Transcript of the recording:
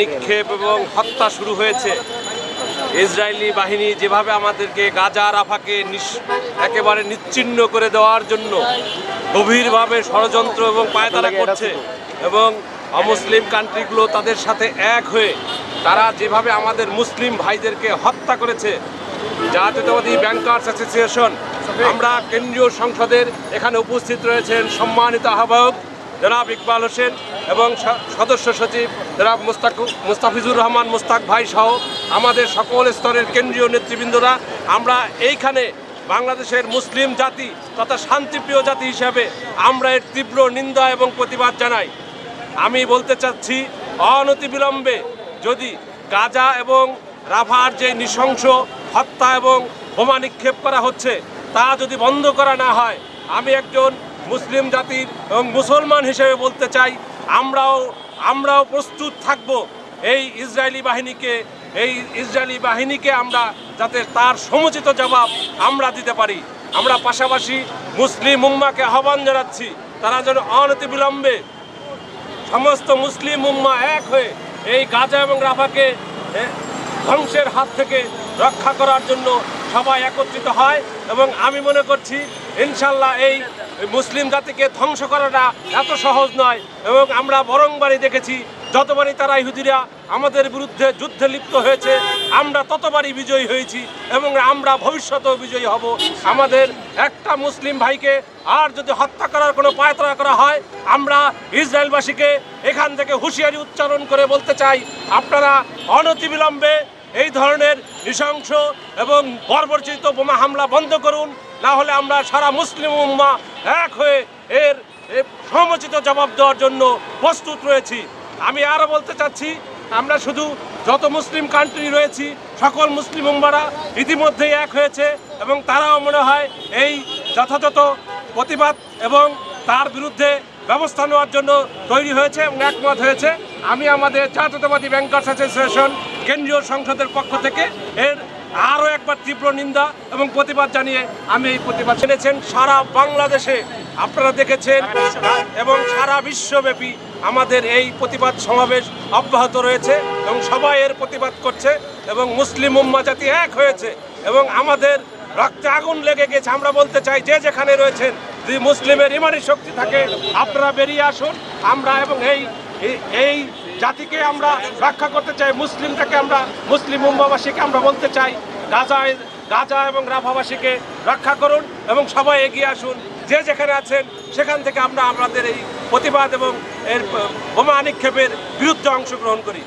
নিক্ষেপ এবং হত্যা শুরু হয়েছে। ইসরায়েলি বাহিনী যেভাবে আমাদেরকে গাজা নিস- একেবারে নিচ্ছিন্ন করে দেওয়ার জন্য গভীরভাবে ষড়যন্ত্র এবং পায়তারা করছে এবং অমুসলিম কান্ট্রিগুলো তাদের সাথে এক হয়ে তারা যেভাবে আমাদের মুসলিম ভাইদেরকে হত্যা করেছে, জাতীয়তাবাদী ব্যাংকার্স অ্যাসোসিয়েশন, আমরা কেন্দ্রীয় সংসদের এখানে উপস্থিত রয়েছেন সম্মানিত আহ্বায়ক জনাব ইকবাল হোসেন এবং সদস্য সচিব জনাব মুস্তাক মুস্তাফিজুর রহমান মুস্তাক ভাই সহ আমাদের সকল স্তরের কেন্দ্রীয় নেতৃবৃন্দরা। আমরা এইখানে বাংলাদেশের মুসলিম জাতি তথা শান্তিপ্রিয় জাতি হিসাবে আমরা এর তীব্র নিন্দা এবং প্রতিবাদ জানাই। আমি বলতে চাচ্ছি অনতিবিলম্বে যদি গাজা এবং রাফার যে নৃশংস হত্যা এবং বোমা নিক্ষেপ করা হচ্ছে, তা যদি বন্ধ করা না হয়, আমি একজন মুসলিম জাতির এবং মুসলমান হিসেবে বলতে চাই, আমরাও আমরাও প্রস্তুত থাকব এই ইসরায়েলি বাহিনীকে, এই ইসরায়েলি বাহিনীকে আমরা যাতে তার সমুচিত জবাব আমরা দিতে পারি। আমরা পাশাপাশি মুসলিম উম্মাকে আহ্বান জানাচ্ছি, তারা যেন অনতি অনতিবিলম্বে সমস্ত মুসলিম উম্মা এক হয়ে এই গাজা এবং রাফাকে ধ্বংসের হাত থেকে রক্ষা করার জন্য সবাই একত্রিত হয় এবং আমি মনে করছি, ইনশাল্লাহ এই মুসলিম জাতিকে ধ্বংস করাটা এত সহজ নয়, এবং আমরা বরংবারই দেখেছি যতবারই তারা ইহুদিরা আমাদের বিরুদ্ধে যুদ্ধে লিপ্ত হয়েছে, আমরা ততবারই বিজয়ী হয়েছি, এবং আমরা ভবিষ্যতেও বিজয়ী হব। আমাদের একটা মুসলিম ভাইকে আর যদি হত্যা করার কোনো পায়তারা করা হয়, আমরা ইসরায়েলবাসীকে এখান থেকে হুঁশিয়ারি উচ্চারণ করে বলতে চাই, আপনারা অনতিবিলম্বে এই ধরনের নৃশংস এবং বর্বরচিত বোমা হামলা বন্ধ করুন না হলে আমরা সারা মুসলিম উম্মা এক হয়ে এর সমুচিত জবাব দেওয়ার জন্য প্রস্তুত রয়েছি। আমি আরও বলতে চাচ্ছি, আমরা শুধু যত মুসলিম কান্ট্রি রয়েছি, সকল মুসলিম উম্মারা ইতিমধ্যেই এক হয়েছে এবং তারাও মনে হয় এই যথাযথ প্রতিবাদ এবং তার বিরুদ্ধে ব্যবস্থা নেওয়ার জন্য তৈরি হয়েছে এবং একমত হয়েছে। আমি আমাদের জাতীয়তাবাদী ব্যাংকার্স অ্যাসোসিয়েশন কেন্দ্রীয় সংসদের পক্ষ থেকে এর আরও একবার তীব্র নিন্দা এবং প্রতিবাদ জানিয়ে আমি এই প্রতিবাদ জেনেছেন সারা বাংলাদেশে আপনারা দেখেছেন এবং সারা বিশ্বব্যাপী আমাদের এই প্রতিবাদ সমাবেশ অব্যাহত রয়েছে এবং সবাই এর প্রতিবাদ করছে এবং মুসলিম উম্মা জাতি এক হয়েছে এবং আমাদের রক্তে আগুন লেগে গেছে। আমরা বলতে চাই, যে যেখানে রয়েছেন, যদি মুসলিমের ইমানি শক্তি থাকে, আপনারা বেরিয়ে আসুন। আমরা এবং এই এই- জাতিকে আমরা রক্ষা করতে চাই মুসলিমটাকে আমরা, মুসলিম মুম্বাবাসীকে আমরা বলতে চাই গাজায় গাজা এবং রাভাবাসীকে রক্ষা করুন এবং সবাই এগিয়ে আসুন। যে যেখানে আছেন, সেখান থেকে আমরা আমাদের এই প্রতিবাদ এবং এর বোমা নিক্ষেপের বিরুদ্ধে অংশগ্রহণ করি।